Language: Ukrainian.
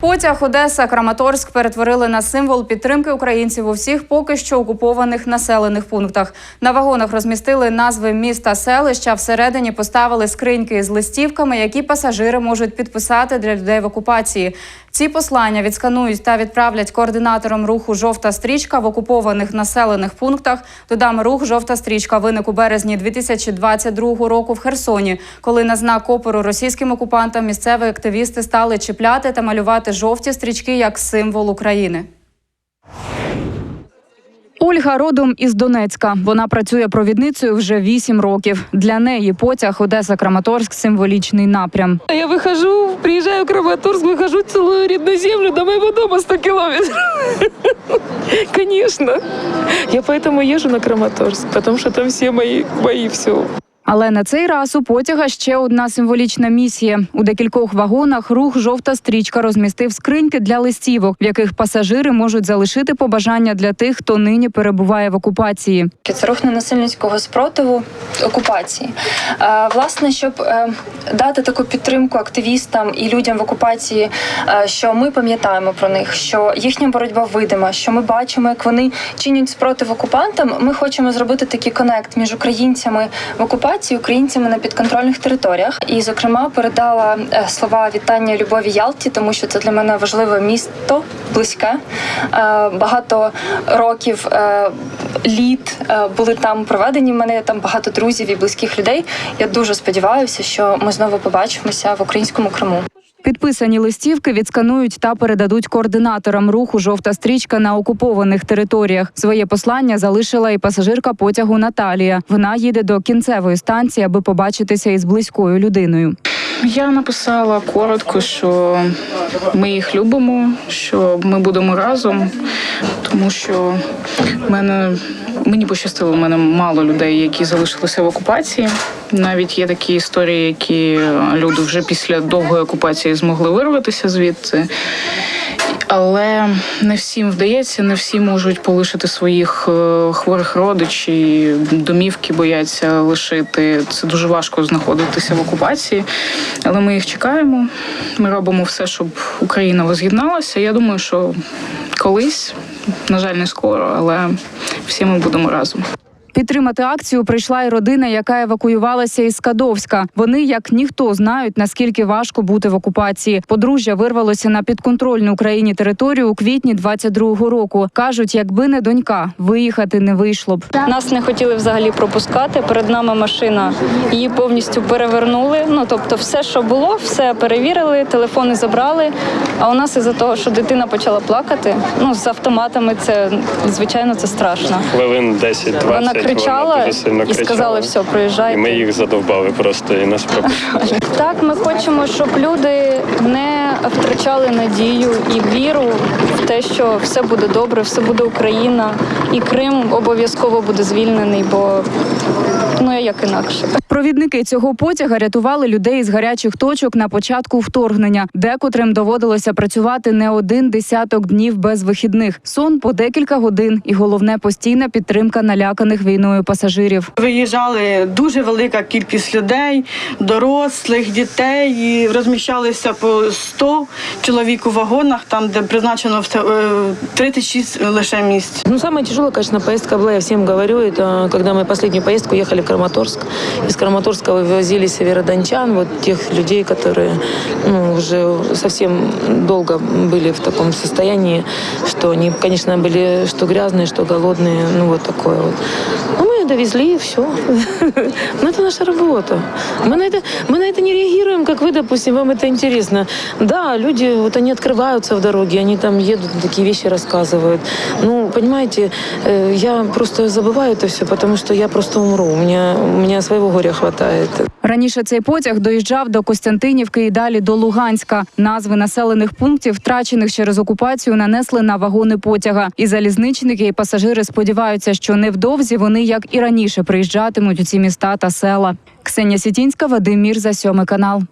Потяг Одеса Краматорськ перетворили на символ підтримки українців у всіх поки що окупованих населених пунктах. На вагонах розмістили назви міст та селища. Всередині поставили скриньки з листівками, які пасажири можуть підписати для людей в окупації. Ці послання відсканують та відправлять координаторам руху Жовта стрічка в окупованих населених пунктах. Додам рух Жовта стрічка виник у березні 2022 року в Херсоні, коли на знак опору російським окупантам місцеві активісти стали чіпляти та малювати жовті стрічки як символ України. Ольга родом із Донецька. Вона працює провідницею вже вісім років. Для неї потяг Одеса Краматорськ символічний напрям. Я выхожу, приезжаю в Краматорск, выхожу, целую рідну землю, до моего дома 100 километров. Конечно. Я поэтому езжу на Краматорск, потому что там все мои, мои все. Але на цей раз у потяга ще одна символічна місія. У декількох вагонах рух жовта стрічка розмістив скриньки для листівок, в яких пасажири можуть залишити побажання для тих, хто нині перебуває в окупації. Це рух ненасильницького спротиву окупації. Е, Власне, щоб е, дати таку підтримку активістам і людям в окупації, е, що ми пам'ятаємо про них, що їхня боротьба видима, що ми бачимо, як вони чинять спротив окупантам. Ми хочемо зробити такий конект між українцями в окупації, українцями на підконтрольних територіях. І, зокрема, передала е, слова вітання любові Ялті, тому що це для мене важливе місто, близьке. Е, Багато років е, літ були там проведені. мене там багато друзів і близьких людей. Я дуже сподіваюся, що ми знову побачимося в українському Криму. Підписані листівки відсканують та передадуть координаторам руху Жовта стрічка на окупованих територіях. Своє послання залишила і пасажирка потягу Наталія. Вона їде до кінцевої станції, аби побачитися із близькою людиною. Я написала коротко, що ми їх любимо, що ми будемо разом, тому що в мене мені пощастило, в мене мало людей, які залишилися в окупації. Навіть є такі історії, які люди вже після довгої окупації змогли вирватися звідти. Але не всім вдається, не всі можуть полишити своїх е, хворих родичів, домівки бояться лишити. Це дуже важко знаходитися в окупації. Але ми їх чекаємо. Ми робимо все, щоб Україна воз'єдналася. Я думаю, що колись, на жаль, не скоро, але всі ми будемо разом. Підтримати акцію прийшла й родина, яка евакуювалася із Скадовська. Вони, як ніхто, знають наскільки важко бути в окупації. Подружжя вирвалося на підконтрольну Україні територію у квітні 22-го року. кажуть, якби не донька, виїхати не вийшло б. Нас не хотіли взагалі пропускати. Перед нами машина її повністю перевернули. Ну тобто, все, що було, все перевірили, телефони забрали. А у нас із-за того, що дитина почала плакати, ну з автоматами, це звичайно це страшно. хвилин 10-20 Вона кричала дуже сильно і сказали, все, І ми їх задовбали просто і нас пропустили. Так, ми хочемо, щоб люди не втрачали надію і віру в те, що все буде добре, все буде Україна, і Крим обов'язково буде звільнений, бо ну а як інакше. Провідники цього потяга рятували людей з гарячих точок на початку вторгнення, декотрим доводилося працювати не один десяток днів без вихідних. Сон по декілька годин, і головне постійна підтримка наляканих війною пасажирів. Виїжджали дуже велика кількість людей, дорослих, дітей, і розміщалися по 100 чоловік у вагонах, там де призначено все, е, 36 лише місць. Ну, самая тяжелая, конечно, поездка была, я всем говорю, это когда мы последнюю поездку ехали в Краматорск. Из Краматорска вывозили северодончан, вот тех людей, которые ну, уже совсем долго были в таком состоянии, что они, конечно, были что грязные, что голодные, ну вот такое вот. Ну, мы довезли, и все. Ну, это наша работа. Мы на, это, мы на это не реагируем, как вы, допустим, вам это интересно. Да, люди, вот они открываются в дороге, они там едут, такие вещи рассказывают. Ну, понимаете, э, я просто забываю это все, потому что я просто умру. У меня, у меня своего горя хватает. Раніше цей потяг доїжджав до Костянтинівки і далі до Луганська. Назви населених пунктів, втрачених через окупацію, нанесли на вагони потяга. І залізничники і пасажири сподіваються, що невдовзі вони, як і раніше, приїжджатимуть у ці міста та села. Ксенія Сітінська, Вадим Мір за сьомий канал.